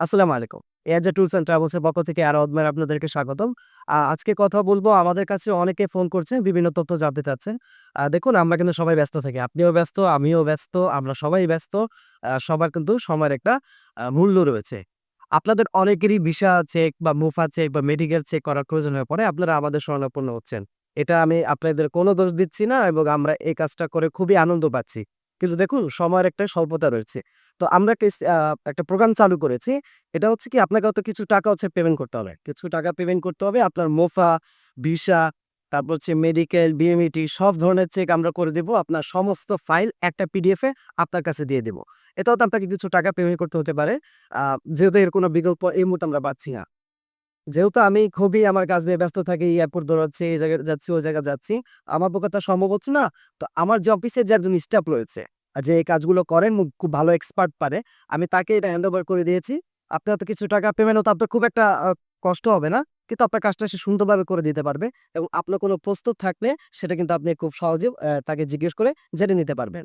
আসসালামু আলাইকুম। Air tours and ট্রাভেলসের পক্ষ থেকে আরও অদমের আপনাদেরকে স্বাগতম। আজকে কথা বলব আমাদের কাছে অনেকে ফোন করছে বিভিন্ন তথ্য জানতে চাচ্ছেন আহ, দেখুন আমরা কিন্তু সবাই ব্যস্ত থাকি। আপনিও ব্যস্ত আমিও ব্যস্ত আমরা সবাই ব্যস্ত। সবার কিন্তু সময়ের একটা মূল্য রয়েছে। আপনাদের অনেকেরই ভিসা চেক বা মুফা চেক বা মেডিকেল চেক করার প্রয়োজন হয়ে পড়ে আপনারা আমাদের শরণাপন্ন হচ্ছেন। এটা আমি আপনাদের কোনো দোষ দিচ্ছি না এবং আমরা এই কাজটা করে খুবই আনন্দ পাচ্ছি। কিন্তু দেখুন, সময়ের একটা স্বল্পতা রয়েছে। তো আমরা একটা প্রোগ্রাম চালু করেছি। এটা হচ্ছে কি, আপনাকে হয়তো কিছু টাকা হচ্ছে পেমেন্ট করতে হবে। কিছু টাকা পেমেন্ট করতে হবে, আপনার মোফা, ভিসা, তারপর হচ্ছে মেডিকেল বিএমইটি সব ধরনের চেক আমরা করে দেব। আপনার সমস্ত ফাইল একটা পিডিএফে আপনার কাছে দিয়ে দেব। এটাও তো আপনাকে কিছু টাকা পেমেন্ট করতে হতে পারে। যেহেতু এর কোনো বিকল্প এই মুহূর্তে আমরা পাচ্ছি না। যেহেতু আমি খুবই আমার কাজ নিয়ে ব্যস্ত থাকি, এয়ারপোর্ট দৌড়াচ্ছি, এই জায়গায় যাচ্ছি, ওই জায়গায় যাচ্ছি, আমার পক্ষে তা সম্ভব হচ্ছে না। তো আমার যে অফিসে যে একজন স্টাফ রয়েছে যে এই কাজগুলো করেন খুব ভালো এক্সপার্ট পারে, আমি তাকে এটা হ্যান্ড ওভার করে দিয়েছি। আপনার তো কিছু টাকা পেমেন্ট হতো আপনার খুব একটা কষ্ট হবে না, কিন্তু আপনার কাজটা সে সুন্দরভাবে করে দিতে পারবে এবং আপনার কোনো প্রস্তুত থাকলে সেটা কিন্তু আপনি খুব সহজে তাকে জিজ্ঞেস করে জেনে নিতে পারবেন।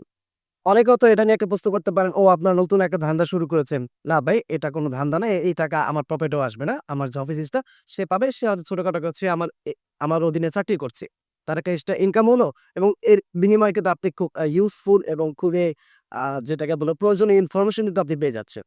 অনেকেও তো এটা নিয়ে একটা প্রশ্ন করতে পারেন, ও, আপনার নতুন একটা ধান্দা শুরু করেছেন। না ভাই, এটা কোনো ধান্দা না। এই টাকা আমার প্রফিটও আসবে না। আমার যে অফিসটা সে পাবে, সে আর ছোটখাটো করছে আমার আমার অধীনে চাকরি করছে। তার একটা এক্সট্রা ইনকাম হলো এবং এর বিনিময়ে কিন্তু আপনি খুব ইউজফুল এবং খুবই যেটাকে বলো প্রয়োজনীয় ইনফরমেশন কিন্তু আপনি পেয়ে যাচ্ছেন।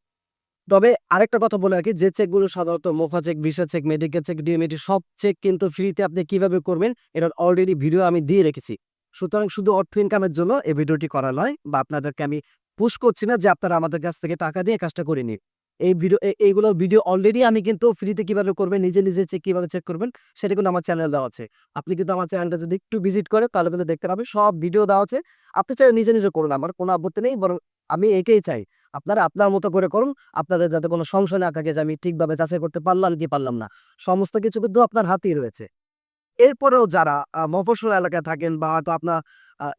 তবে আরেকটা কথা বলে রাখি, যে চেকগুলো সাধারণত MOFA check visa check medical check DMAT সব চেক কিন্তু ফ্রিতে আপনি কীভাবে করবেন, এটার অলরেডি ভিডিও আমি দিয়ে রেখেছি। সুতরাং শুধু অর্থ ইনকামের জন্য এই ভিডিওটি করা নয় বা আপনাদেরকে আমি পুশ করছি না যে আপনারা আমাদের কাছ থেকে টাকা দিয়ে কাজটা করে নিন। এই ভিডিও এইগুলোর ভিডিও অলরেডি আমি কিন্তু ফ্রিতে কীভাবে করবেন, নিজে নিজে চেক কীভাবে চেক করবেন, সেটা কিন্তু আমার চ্যানেল দেওয়া আছে। আপনি কিন্তু আমার চ্যানেলটা যদি একটু ভিজিট করে তাহলে কিন্তু দেখতে পাবেন সব ভিডিও দেওয়া আছে। আপনি চাই নিজে নিজে করুন, আমার কোনো আপত্তি নেই, বরং আমি এটাই চাই। আপনারা আপনার মতো করে করুন, আপনাদের যাতে কোনো সংশয় না থাকে যে আমি ঠিকভাবে যাচাই করতে পারলাম কি পারলাম না। সমস্ত কিছু কিন্তু আপনার হাতেই রয়েছে। এরপরেও যারা মফস্বল এলাকায় থাকেন বা হয়তো আপনার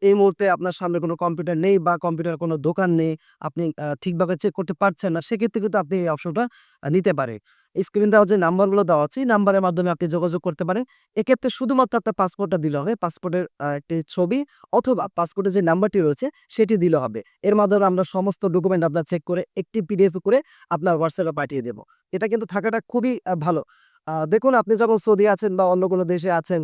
এই মুহূর্তে আপনার সামনে কোনো কম্পিউটার নেই বা কম্পিউটার কোনো দোকান নেই, আপনি ঠিকভাবে চেক করতে পারছেন না, সেক্ষেত্রে কিন্তু আপনি এই অপশনটা নিতে পারে স্ক্রিন দেওয়া যে নাম্বারগুলো দেওয়া আছে, এই নাম্বারের মাধ্যমে আপনি যোগাযোগ করতে পারেন। এক্ষেত্রে শুধুমাত্র আপনার পাসপোর্টটা দিলে হবে পাসপোর্টের একটি ছবি অথবা পাসপোর্টের যে নাম্বারটি রয়েছে, সেটি দিলে হবে। এর মাধ্যমে আমরা সমস্ত ডকুমেন্ট আপনার চেক করে, একটি পিডিএফ করে আপনার হোয়াটসঅ্যাপে পাঠিয়ে দেবো। এটা কিন্তু থাকাটা খুবই ভালো। দেখুন, আপনি যখন সৌদি আছেন বা অন্য কোনো দেশে আছেন,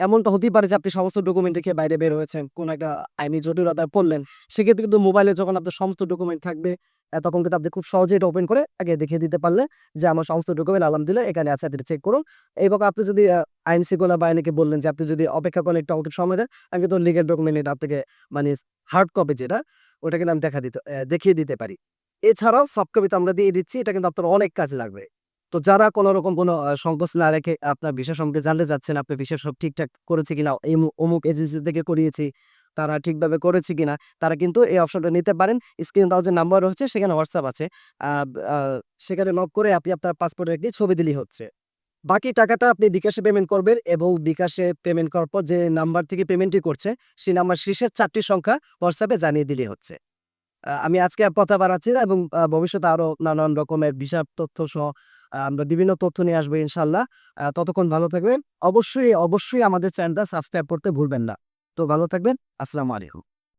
এমনটা হতেই পারে যে আপনি সমস্ত ডকুমেন্ট রেখে বাইরে বের হয়েছেন, কোন একটা আইনি জটিলতায় পড়লেন। সেক্ষেত্রে কিন্তু মোবাইলে যখন আপনার সমস্ত ডকুমেন্ট থাকবে তখন কিন্তু আপনি খুব সহজে এটা ওপেন করে আগে দেখিয়ে দিতে পারলে যে আমার সমস্ত ডকুমেন্ট আলহামদুলিল্লাহ এখানে আছে, আপনি চেক করুন। এবং আপনি যদি আইন শৃঙ্খলা বাহিনীকে বললেন যে আপনি যদি অপেক্ষা করেন একটু অনেক সময় দেন, আমি কিন্তু লিগেল ডকুমেন্ট এটা আপনাকে মানে হার্ড কপি যেটা, ওটা কিন্তু আমি দেখা দিতে দেখিয়ে দিতে পারি। এছাড়াও সফট কপি আমরা দিয়ে দিচ্ছি, এটা কিন্তু আপনার অনেক কাজে লাগবে। তো যারা কোনো রকম কোনো সংকোচ না রেখে আপনার বিষয় সম্পর্কে জানতে চাচ্ছেন, আপনি বিষয় সব ঠিকঠাক করেছে কিনা, এই অমুক এজেন্সি থেকে করিয়েছি, তারা ঠিকভাবে করেছে কিনা, তারা কিন্তু এই অপশনটা নিতে পারেন। স্ক্রিন দেওয়া যে নাম্বার রয়েছে, সেখানে হোয়াটসঅ্যাপ আছে। সেখানে নক করে আপনি আপনার পাসপোর্টের একটি ছবি দিলেই হচ্ছে। বাকি টাকাটা আপনি বিকাশে পেমেন্ট করবেন এবং বিকাশে পেমেন্ট করার পর যে নাম্বার থেকে পেমেন্টটি করছে, সেই নাম্বার শীর্ষের চারটি সংখ্যা হোয়াটসঅ্যাপে জানিয়ে দিলেই হচ্ছে। আমি আজকে কথা বাড়াচ্ছি এবং ভবিষ্যতে আরও নানান রকমের ভিসা তথ্য সহ আমরা বিভিন্ন তথ্য নিয়ে আসব ইনশাল্লাহ। ততক্ষণ ভালো থাকবেন। অবশ্যই অবশ্যই আমাদের চ্যানেলটা সাবস্ক্রাইব করতে ভুলবেন না। তো ভালো থাকবেন। আসসালামু আলাইকুম।